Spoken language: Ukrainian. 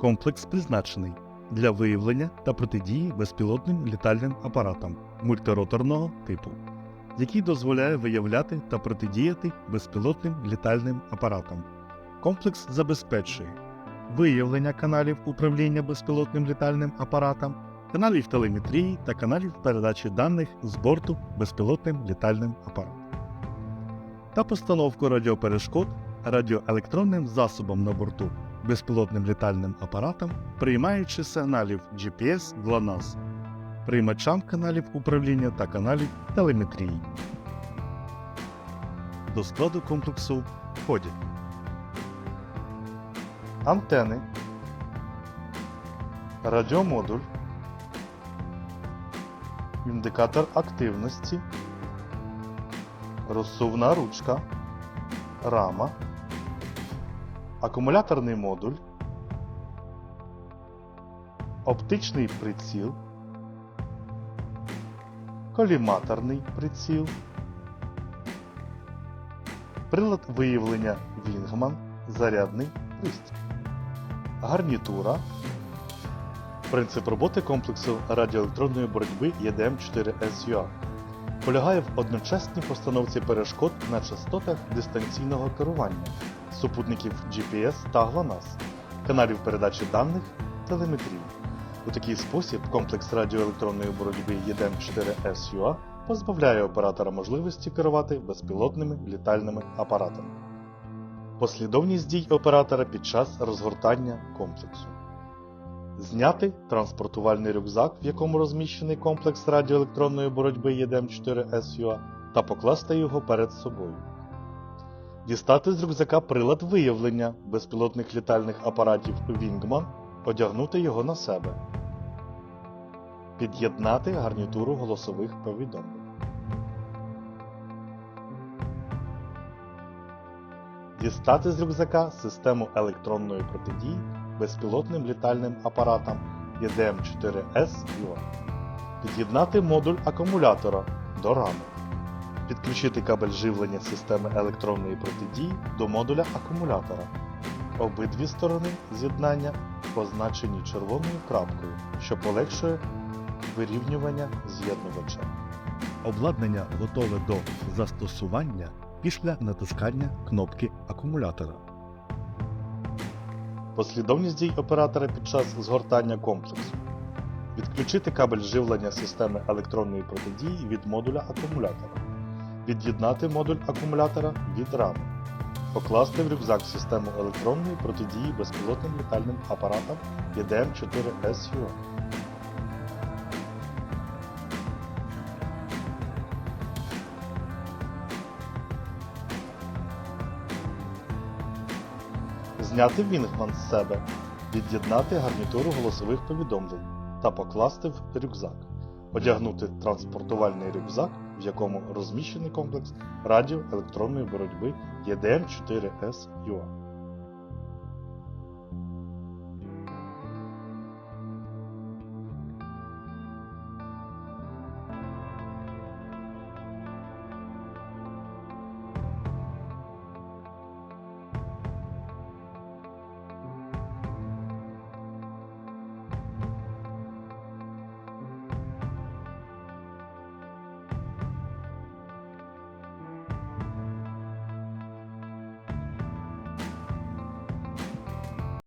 Комплекс призначений для виявлення та протидії безпілотним літальним апаратам мультироторного типу, який дозволяє виявляти та протидіяти безпілотним літальним апаратам. Комплекс забезпечує виявлення каналів управління безпілотним літальним апаратом, каналів телеметрії та каналів передачі даних з борту безпілотним літальним апаратом та постановку радіоперешкод радіоелектронним засобом на борту безпілотним літальним апаратом, приймаючи сигналів GPS GLONASS, приймачам каналів управління та каналів телеметрії. До складу комплексу входять антени, радіомодуль, індикатор активності, розсувна ручка, рама, акумуляторний модуль, оптичний приціл, коліматорний приціл, прилад виявлення Вінгман, зарядний пристрій, гарнітура, принцип роботи комплексу радіоелектронної боротьби EDM4SUA полягає в одночасній постановці перешкод на частотах дистанційного керування, супутників GPS та GLONASS, каналів передачі даних, телеметрії. У такий спосіб комплекс радіоелектронної боротьби EDM4SUA позбавляє оператора можливості керувати безпілотними літальними апаратами. Послідовність дій оператора під час розгортання комплексу. Зняти транспортувальний рюкзак, в якому розміщений комплекс радіоелектронної боротьби EDM4SUA, та покласти його перед собою. Дістати з рюкзака прилад виявлення безпілотних літальних апаратів Wingman, одягнути його на себе. Під'єднати гарнітуру голосових повідомлень. Дістати з рюкзака систему електронної протидії безпілотним літальним апаратам EDM4S UA. Під'єднати модуль акумулятора до рами. Підключити кабель живлення системи електронної протидії до модуля акумулятора. Обидві сторони з'єднання позначені червоною крапкою, що полегшує вирівнювання з'єднувача. Обладнання готове до застосування після натискання кнопки акумулятора. Послідовність дій оператора під час згортання комплексу. Відключити кабель живлення системи електронної протидії від модуля акумулятора. Від'єднати модуль акумулятора від рами. Покласти в рюкзак систему електронної протидії безпілотним літальним апаратам EDM4SUA. Зняти Вінгман з себе, від'єднати гарнітуру голосових повідомлень та покласти в рюкзак, одягнути транспортувальний рюкзак, в якому розміщений комплекс радіоелектронної боротьби EDM4S UA.